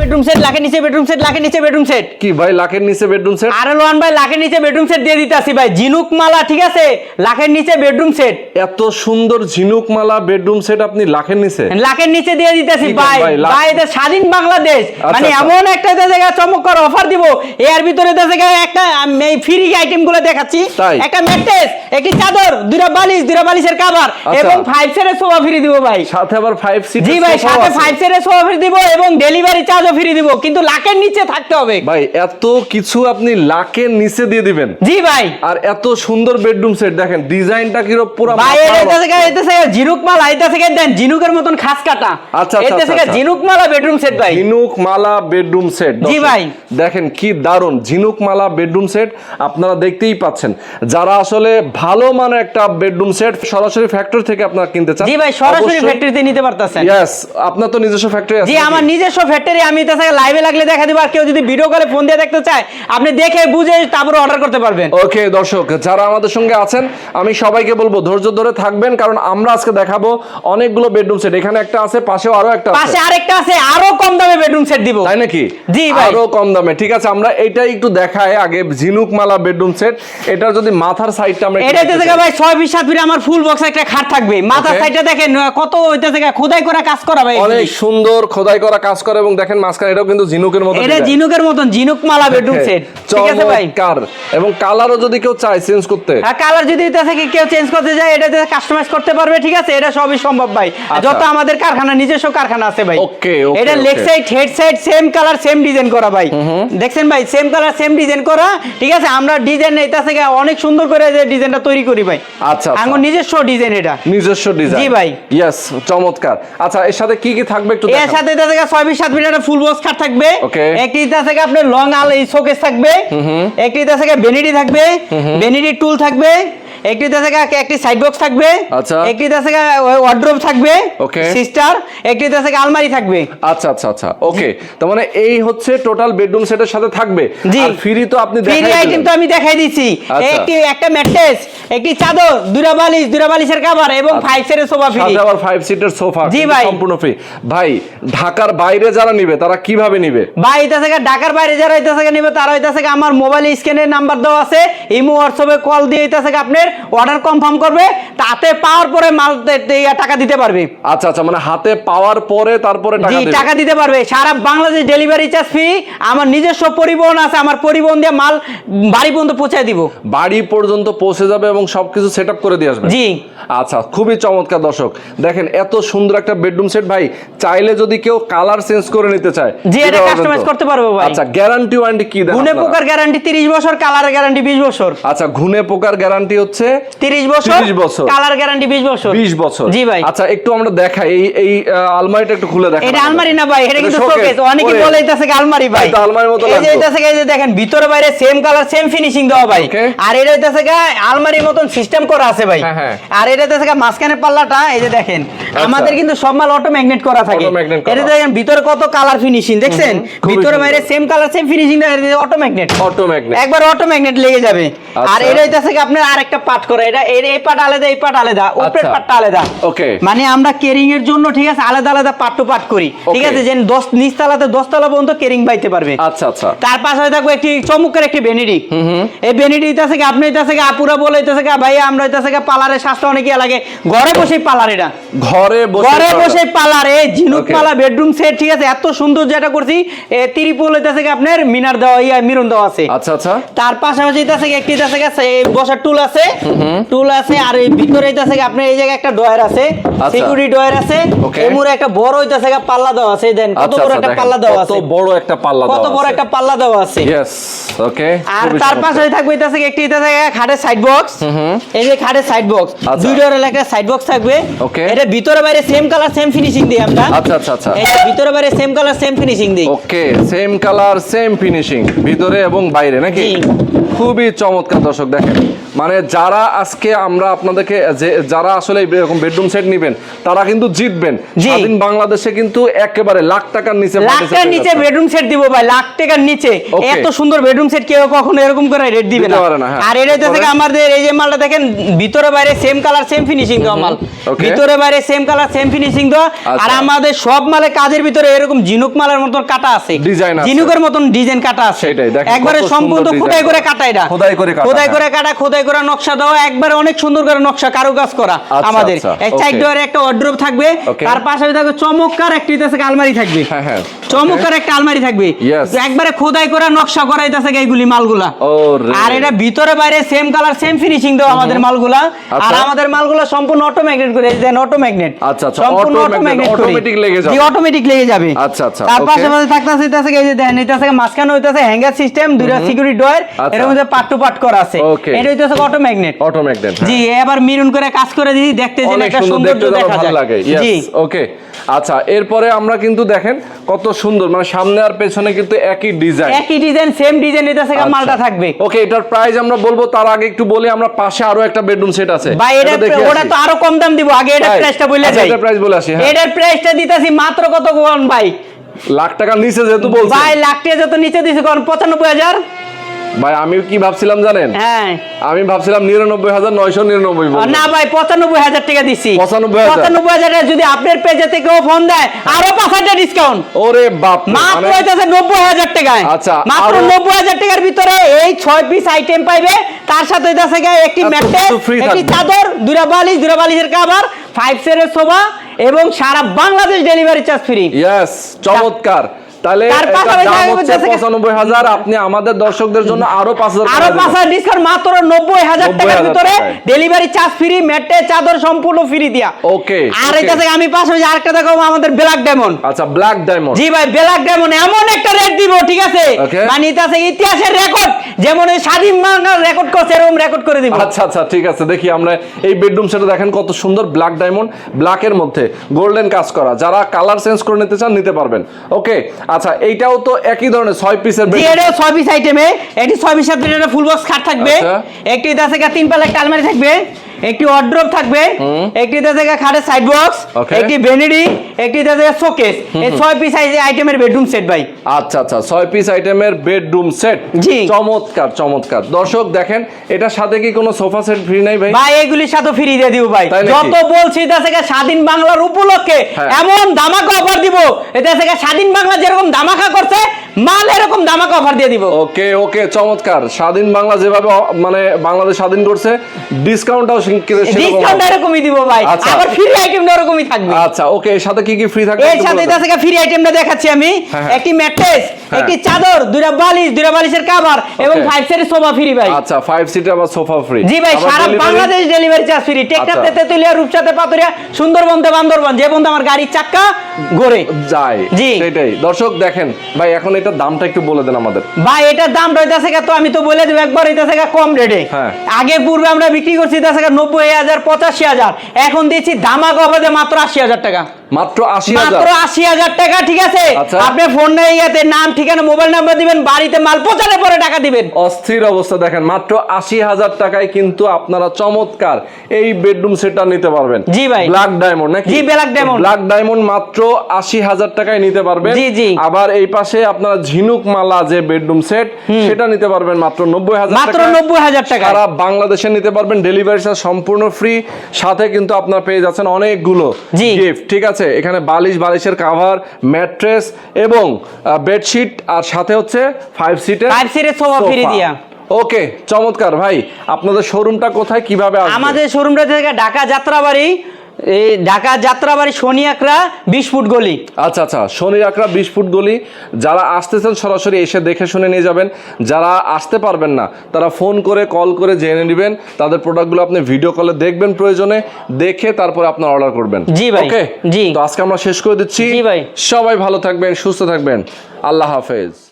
Bedroom set লাখের নিচে bedroom set লাখের নিচে বেডরুম সেট। কি ভাই লাখের নিচে বেডরুম সেট? আর ভাই লাখের নিচে বেডরুম সেট দিয়ে ভাই। জিনুক মালা ঠিক আছে? লাখের নিচে বেডরুম সেট। এত সুন্দর ঝিনুক মালা বেডরুম সেট আপনি লাখের নিচে? লাখের নিচে দিয়ে দিতেছি ভাই। ভাই, এটা স্বাধীন বাংলাদেশ। মানে আচ্ছা। এমন একটা জায়গা চমৎকার অফার দিব। এর ভিতরে দেখা একটা ফ্রি আইটেমগুলো দেখাচ্ছি। একটা ম্যাট্রেস। একটি চাদর দুটা বালিশ দুটা বালিশের কভার আচ্ছা। এবং ফাইভ সেটের সোফা ফ্রি দিব ভাই। সাথে আবার ফাইভ সিট জি ভাই সাথে ফাইভ সেটের সোফা ফ্রি দিব এবং ডেলিভারি চার্জও ফ্রি দিব কিন্তু লাখের নিচে থাকতে হবে। ভাই এত কিছু আপনি লাখের নিচে দিয়ে দিবেন। জি ভাই। আর এত সুন্দর বেডরুম সেট দেখেন ডিজাইনটা কিরো পুরো ভাই এটা থেকে এটা থেকে ঝিনুক মালা এটা থেকে দেন ঝিনুকের মতন খাস কাটা। আচ্ছা, এটা থেকে। ঝিনুক মালা বেডরুম সেট ভাই। ঝিনুক মালা বেডরুম সেট জি ভাই। দেখেন কি দারুণ ঝিনুক মালা বেডরুম সেট আপনারা দেখতেই পাচ্ছেন। যারা আসলে ভালো মানের একটা বেডরুম সেট সরাসরি ফ্যাক্টরি থেকে আপনারা কিনতে চান। জি ভাই সরাসরি ফ্যাক্টরিতে নিতে পারতেছেন। ইয়েস আপনার তো নিজস্ব ফ্যাক্টরি আছে জি আমার নিজস্ব ফ্যাক্টরি আমি এটা লাইভে লাগলে দেখা দিব আর কেউ যদি ভিডিও কলে ফোন দিয়ে দেখতে চায় আপনি দেখে বুঝে তারপরে অর্ডার করতে পারবেন। ওকে দর্শক যারা আমাদের সঙ্গে আছেন আমি সবাইকে বলব ধৈর্য ধরে থাকবেন কারণ আমরা আজকে দেখাবো অনেকগুলো বেডরুম সেট এখানে একটা আছে পাশেও আরও একটা পাশে আছে আরেকটা আছে আরও কম দামে বেডরুম সেট দিব। তাই নাকি? জি ভাই। আরও কম দামে। ঠিক আছে আমরা এটাই একটু দেখাই আগে ঝিনুক মালা বেডরুম সেট এটার যদি মাথার সাইডটা আমরা এটা দেখতে ভাই ছয় বিশ সাত আমার ফুল বক্স একটা খাট থাকবে। মাথার সাইডটা দেখেন কত ওইটা খোদাই করা কাজ করা ভাই অনেক সুন্দর খোদাই করা কাজ করে এবং দেখেন মাঝখানে এটাও কিন্তু ঝিনুকের মতো এটা design। মতন জিনুক মালা বেডরুম হ্যাঁ, সেট ঠিক আছে ভাই? চমৎকার এবং কালারও যদি কেউ চায় চেঞ্জ করতে। আর কালার যদি এটা কেউ চেঞ্জ করতে যায় এটা কাস্টমাইজ করতে পারবে ঠিক আছে? এটা সবই সম্ভব ভাই। আচ্ছা। যত আমাদের কারখানা নিজস্ব কারখানা আছে ভাই। এটা leg. Side head side same colour same design করা ভাই। দেখছেন ভাই? সেম কালার সেম ডিজাইন করা। ঠিক আছে? আমরা ডিজাইন এটা থেকে অনেক সুন্দর করে যে ডিজাইনটা তৈরি করি ভাই। আচ্ছা, আচ্ছা। নিজস্ব ডিজাইন এটা। নিজস্ব ডিজাইন জি ভাই। ইয়েস চমৎকার। আচ্ছা এর সাথে কি কি থাকবে একটু এর সাথে এটা থেকে ছয় বিশ সাত মিটার ফুল বক্স খাট থাকবে. একটি এটা থেকে আপনার লং আল এই শোকেস থাকবে। একটি এটা থেকে বেনিডি থাকবে। টুল থাকবে। একটি এটা থেকে একটি সাইড বক্স থাকবে। আচ্ছা। থেকে ওয়ার্ড্রোব থাকবে। Okay. সিস্টার থেকে আলমারি থাকবে। আচ্ছা আচ্ছা আচ্ছা। ওকে তার মানে এই হচ্ছে টোটাল বেডরুম সেটের সাথে থাকবে। আর ফ্রি তো আপনি ফ্রি আইটেম তো আমি দেখাই দিচ্ছি আচ্ছা। একটি একটা ম্যাট্রেস একটি চাদর দুরা বালিশ দুরা বালিশের কভার এবং। ফাইভ সেটের সোফা ফ্রি আবার ফাইভ সিটের সোফা জি ভাই। সম্পূর্ণ ফ্রি ভাই ঢাকার বাইরে যারা নিবে তারা কীভাবে নিবে? বা এটা থেকে ঢাকার বাইরে যারা এটা থেকে নেবে তারা এটা থেকে আমার মোবাইল স্ক্যানের নাম্বার দেওয়া আছে। ইমো হোয়াটসঅ্যাপে কল দিয়ে এটা থেকে আপনার অর্ডার কনফার্ম করবে। তাতে পাওয়ার পরে মাল টাকা দিতে পারবে। আচ্ছা আচ্ছা মানে হাতে পাওয়ার পরে তারপরে টাকা দিবে। টাকা দিতে পারবে। সারা বাংলাদেশ ডেলিভারি চার্জ ফ্রি আমার নিজস্ব পরিবহন আছে আমার পরিবহন দিয়ে মাল বাড়ি পর্যন্ত পৌঁছায় দিব। বাড়ি পর্যন্ত পৌঁছে যাবে এবং সবকিছু সেট আপ করে দিয়ে আসবে জি। আচ্ছা খুবই চমৎকার দর্শক। দেখেন এত সুন্দর একটা বেডরুম সেট ভাই চাইলে যদি কেউ কালার চেঞ্জ করে নিতে চায় জি, এটা তো? করতে পারব ভাই। আচ্ছা গ্যারান্টি ওয়ারেন্টি কি দেন গুনে পোকার গ্যারান্টি তিরিশ বছর কালার গ্যারান্টি বিশ বছর। আচ্ছা ঘুনে পোকার গ্যারান্টি হচ্ছে তিরিশ বছর 30 বছর। কালার গ্যারান্টি বিশ বছর। 20 বছর। জি ভাই। আচ্ছা একটু আমরা দেখাই এই এই আলমারিটা একটু খুলে দেখা এটা আলমারি না ভাই এটা কিন্তু শোকেস অনেকে বলে এটা থেকে আলমারি ভাই। এটা আলমারির মতো এই যে লাগতো। এটা থেকে এই যে দেখেন ভিতরে বাইরে সেম কালার সেম ফিনিশিং দেওয়া ভাই. আর এটা এটা থেকে আলমারির মতন সিস্টেম করা আছে ভাই। হ্যাঁ, হ্যাঁ। আর এটা থেকে মাঝখানে পাল্লাটা এই যে দেখেন আমাদের কিন্তু সব মাল অটো ম্যাগনেট করা থাকে। এটা দেখেন ভিতরে কত কালার ফিনিশিং দেখছেন? ভিতরে বাইরে same colour same finishing auto magnet auto magnet একবার অটো ম্যাগনেট লেগে যাবে। আর আচ্ছা। এটা এটা থেকে আপনার আরেকটা পার্ট করে। এটা এর এই পার্ট আলাদা এই পার্ট আলাদা। উপরের আচ্ছা। পার্টটা আলাদা। Okay. মানে আমরা কেরিং এর জন্য ঠিক আছে আলাদা আলাদা পার্ট টু পার্ট করি। ঠিক. আছে যেন দশ নিচতলাতে দশতলা পর্যন্ত কেরিং বাইতে পারবে। আচ্ছা আচ্ছা। তার পাশে থাকবে একটি চমৎকার একটি বেনিডি এই বেনিডি এটা থেকে আপনি এটা থেকে আপুরা বলে এটা থেকে ভাই আমরা এটা থেকে পালারের স্বাস্থ্য অনেক ইয়া লাগে। ঘরে পালার এটা ঘরে বসে ঘরে বসে পালার। এই ঝিনুক পালা বেডরুম সেট ঠিক আছে? এত সুন্দর যেটা করছি তিরিপল এটা থেকে আপনার মিনার দেওয়া ইয়া মিরন দেওয়া আছে। আচ্ছা আচ্ছা। তার পাশাপাশি এটা থেকে একটি আছে, এই বসার টুল আছে। টুল আছে আর এই ভিতরে এটা থেকে আপনার এই জায়গায় একটা ডয়ার আছে। আচ্ছা। সিকিউরিটি ডয়ার আছে। এই মুড়ে একটা বড় এটা থেকে পাল্লা দেওয়া আছে দেন কত আচ্ছা বড় আচ্ছা একটা পাল্লা দেওয়া কত আছে। বড় একটা পাল্লা কত বড় একটা পাল্লা দেওয়া আছে। ইয়েস ওকে আর তার পাশে থাকবে থেকে একটি থেকে খাটের সাইড বক্স এই যে খাটের সাইড বক্স আচ্ছা। দুই ডোরের একটা সাইড বক্স থাকবে। ওকে এটা ভিতরে বাইরে সেম কালার সেম ফিনিশিং দিই আমরা। আচ্ছা আচ্ছা আচ্ছা। এটা ভিতরে বাইরে সেম কালার সেম ফিনিশিং দিই। Okay same colour same finishing ভিতরে এবং বাইরে নাকি? খুবই চমৎকার দর্শক দেখেন। মানে যারা আজকে আমরা আপনাদেরকে যে যারা আসলে এরকম বেডরুম সেট নেবেন তারা কিন্তু জিতবেন। স্বাধীন বাংলাদেশে কিন্তু একেবারে লাখ টাকার নিচে লাখ টাকার নিচে বেডরুম সেট দিব ভাই লাখ টাকার নিচে। এত সুন্দর বেডরুম সেট কেউ কখনো এরকম করে রেট দিবে না। হ্যাঁ। আর এটা থেকে আমাদের এই যে মালটা দেখেন ভিতরে বাইরে সেম কালার সেম ফিনিশিং দেওয়া মাল। ভিতরে বাইরে সেম কালার সেম ফিনিশিং দেওয়া। আর আচ্ছা। আমাদের সব মালে কাজের ভিতরে এরকম ঝিনুক মালের মতন কাটা আছে। ঝিনুকের মতন ডিজাইন কাটা আছে। একবারে সম্পূর্ণ খোদাই করে। কাটা এটা খোদাই করে খোদাই হ্যাঁ। করে কাটা খোদাই করে নকশা দেওয়া একবারে অনেক সুন্দর করে নকশা কারুকাজ করা আচ্ছা, আমাদের। আচ্ছা, এক সাইড ডোরে একটা ওয়ার্ড্রোব থাকবে তার পাশে থাকবে চমৎকার একটি আলমারি থাকবে। হ্যাঁ হ্যাঁ চমৎকার একটা আলমারি থাকবে। একবারে খোদাই করা নকশা করা হইতাছে এইগুলি মালগুলা। আর এটা ভিতরে বাইরে সেম কালার সেম ফিনিশিং দেওয়া আমাদের মালগুলা। আর আচ্ছা। আমাদের মালগুলা সম্পূর্ণ অটো ম্যাগনেট করে দেন অটো ম্যাগনেট আচ্ছা, সম্পূর্ণ অটো ম্যাগনেট automatic লেগে যাবে। অটোমেটিক লেগে যাবে। আচ্ছা, আচ্ছা, তার okay. পাশাপাশি থাকতেছে হইতাছে এই যে দেখেন এটা থেকে মাঝখানে হইতাছে হ্যাঙ্গার সিস্টেম দুইটা সিকিউরিটি ডোর আচ্ছা। এর মধ্যে পার্ট টু পার্ট করা আছে। এটা হইতাছে অটো ম্যাগনেট অটো ম্যাগনেট জি এবার মিরুন করে কাজ করে দিই দেখতে যেন একটা সৌন্দর্য দেখা যায়। লাগে জি। ওকে আচ্ছা এরপরে আমরা কিন্তু দেখেন কত সুন্দর মানে সামনে আর পেছনে কিন্তু একই ডিজাইন। একই ডিজাইন সেম ডিজাইন এটা থেকে মালটা থাকবে। ওকে এটার প্রাইস আমরা বলব তার আগে একটু বলি আমরা পাশে আরও একটা বেডরুম সেট আছে। ভাই এটা ওটা তো আরও কম দাম দিব আগে এটা? প্রাইসটা বলে আচ্ছা, যাই। এটার price বলে আসি, হ্যাঁ। এটার প্রাইসটা দিতাছি মাত্র কত কোন ভাই? লাখ টাকার নিচে যেহেতু বলছি ভাই লাখ টাকা যত নিচে দিছি কোন পঁচানব্বই হাজার। ভাই আমি কি ভাবছিলাম জানেন? হ্যাঁ। আমি ভাবছিলাম নিরানব্বই হাজার নয়শো নিরানব্বই না ভাই পঁচানব্বই হাজার টাকা দিছি। 95,000 পঁচানব্বই হাজার টাকা যদি আপনার পেজে থেকেও ফোন দেয় আরও পাঁচ হাজার ডিসকাউন্ট ওরে বাপ মাত্র মানে- হইতেছে নব্বই হাজার টাকায়। আচ্ছা, মাত্র নব্বই হাজার টাকার ভিতরে এই ছয় পিস আইটেম পাইবে। তার সাথে হইতেছে একটি ম্যাট্রেস একটি চাদর দুরা বালিশ দুরা বালিশের কাভার ফাইভ সেরের সোফা এবং সারা Bangladesh delivery charge free yes চমৎকার। তাহলে দাম হচ্ছে বলতেছি- পঁচানব্বই হাজার আপনি আমাদের দর্শকদের জন্য আরও পাঁচ হাজার আরও টাকা পাঁচ দিবেন। হাজার ডিসকাউন্ট মাত্র নব্বই হাজার 90,000 টাকার ভিতরে ডেলিভারি চার্জ ফ্রি ম্যাটে চাদর সম্পূর্ণ ফ্রি দিয়া। Okay, আর এটা থেকে আমি আরেকটা দেখো আমাদের ব্ল্যাক ডায়মন্ড আচ্ছা ব্ল্যাক ডায়মন্ড জি ভাই ব্ল্যাক ডায়মন্ড এমন একটা রেট দিব ঠিক আছে? মানে এটা আছে ইতিহাসের রেকর্ড যেমন এই স্বাধীন বাংলার রেকর্ড করছে এরকম রেকর্ড করে দিব। আচ্ছা আচ্ছা ঠিক আছে দেখি আমরা এই বেডরুম সেটা দেখেন কত সুন্দর ব্ল্যাক ডায়মন্ড ব্ল্যাকের মধ্যে গোল্ডেন কাজ করা। যারা কালার চেঞ্জ করে নিতে চান নিতে পারবেন। ওকে আচ্ছা এইটাও তো একই ধরনের ছয় পিসের জি এটা ছয় পিস আইটেমে এটি ছয় পিসের একটা ফুল বক্স খাট থাকবে আচ্ছা। একটি কা তিন পাল্লা একটা আলমারি থাকবে একটি ওয়ার্ড্রপ থাকবে একটি আছে গা খাটের সাইড বক্স একটি ভ্যানিটি একটি আছে শোকেস এই ছয় পিস আইটেমের বেডরুম সেট ভাই। আচ্ছা আচ্ছা ছয় পিস আইটেমের বেডরুম সেট জি। চমৎকার চমৎকার। দর্শক দেখেন এটার সাথে কি কোনো সোফা সেট ফ্রি নাই ভাই? ভাই এগুলির সাথে ফ্রি দিয়ে দিব ভাই। যত বলছি এটা থেকে স্বাধীন বাংলার উপলক্ষে হ্যাঁ। এমন ধামাকা অফার দিব। এটা থেকে স্বাধীন বাংলা যেরকম ধামাকা করছে মাল এরকম ধামাকা অফার দিয়ে দিব। ওকে ওকে চমৎকার। স্বাধীন বাংলা যেভাবে মানে বাংলাদেশ স্বাধীন করছে ডিসকাউন্টটাও ডিসকাউন্ট এরকমই দিব ভাই। আচ্ছা। আবার ফ্রি আইটেম এরকমই থাকবে। আচ্ছা ওকে এর সাথে কি কি ফ্রি থাকবে এর সাথে এটা থেকে ফ্রি আইটেমটা দেখাচ্ছি আমি। হ্যাঁ, হ্যাঁ। একটি ম্যাট্রেস। একটি চাদর দুইটা বালিশ দুইটা বালিশের কভার এবং ফাইভ সেটের সোফা ফ্রি ভাই। আচ্ছা ফাইভ সিটার বা সোফা ফ্রি জি ভাই সারা Bangladesh delivery charge free Teknaf. Tetulia রূপসাতে Paturia Sundarban Bandarban যে বন্ধু আমার গাড়ির চাক্কা ঘোরে। যায়। জি। সেটাই। দর্শক দেখেন ভাই এখন এটার দামটা একটু বলে দেন আমাদের ভাই এটার দাম রইতেছে তো আমি তো বলে দেবো একবার হইতেছে কম রেটে হ্যাঁ। আগে পূর্বে আমরা বিক্রি করছি নব্বই হাজার পঁচাশি হাজার এখন দিচ্ছি ধামাক অফারে মাত্র আশি হাজার টাকা মাত্র আশি হাজার মাত্র আশি হাজার টাকা ঠিক আছে আচ্ছা। আপনি ফোন নিয়ে ইয়াতে নাম ঠিকানা মোবাইল নাম্বার দিবেন বাড়িতে মাল পৌঁছানোর পরে টাকা দিবেন অস্থির অবস্থা দেখেন মাত্র আশি হাজার টাকায় কিন্তু আপনারা চমৎকার এই বেডরুম সেটটা নিতে পারবেন জি ভাই। ব্ল্যাক ডায়মন্ড নাকি জি, black diamond। ব্ল্যাক ডায়মন্ড মাত্র আশি হাজার টাকায় নিতে পারবেন জি, জি। আবার এই পাশে আপনারা ঝিনুক মালা যে বেডরুম সেট সেটা নিতে পারবেন মাত্র নব্বই হাজার মাত্র নব্বই হাজার টাকা সারা বাংলাদেশে নিতে পারবেন ডেলিভারি চার্জ সম্পূর্ণ ফ্রি সাথে কিন্তু আপনার পেয়ে যাচ্ছেন অনেকগুলো গিফট ঠিক আছে? এখানে বালিশ বালিশের কাভার ম্যাট্রেস এবং বেডশিট আর সাথে হচ্ছে ফাইভ সিটের ফাইভ সিটের সোফা ফ্রি দিয়া। ওকে চমৎকার ভাই। আপনাদের শোরুমটা কোথায় কীভাবে আমাদের শোরুমটা থেকে ঢাকা যাত্রাবাড়ি এই ঢাকা যাত্রাবাড়ি শনিয়াকড়া বিশ ফুট গলি। আচ্ছা আচ্ছা শনি আকরা বিশ ফুট গলি। যারা আসতেছেন সরাসরি এসে দেখে শুনে নিয়ে যাবেন। যারা আসতে পারবেন না তারা ফোন করে কল করে জেনে নেবেন। তাদের প্রোডাক্টগুলো আপনি ভিডিও কলে দেখবেন প্রয়োজনে। দেখে তারপর আপনার অর্ডার করবেন। জি ভাই, ওকে জি। তো আজকে আমরা শেষ করে দিচ্ছি। জি ভাই। সবাই ভালো থাকবেন সুস্থ থাকবেন। আল্লাহ হাফেজ।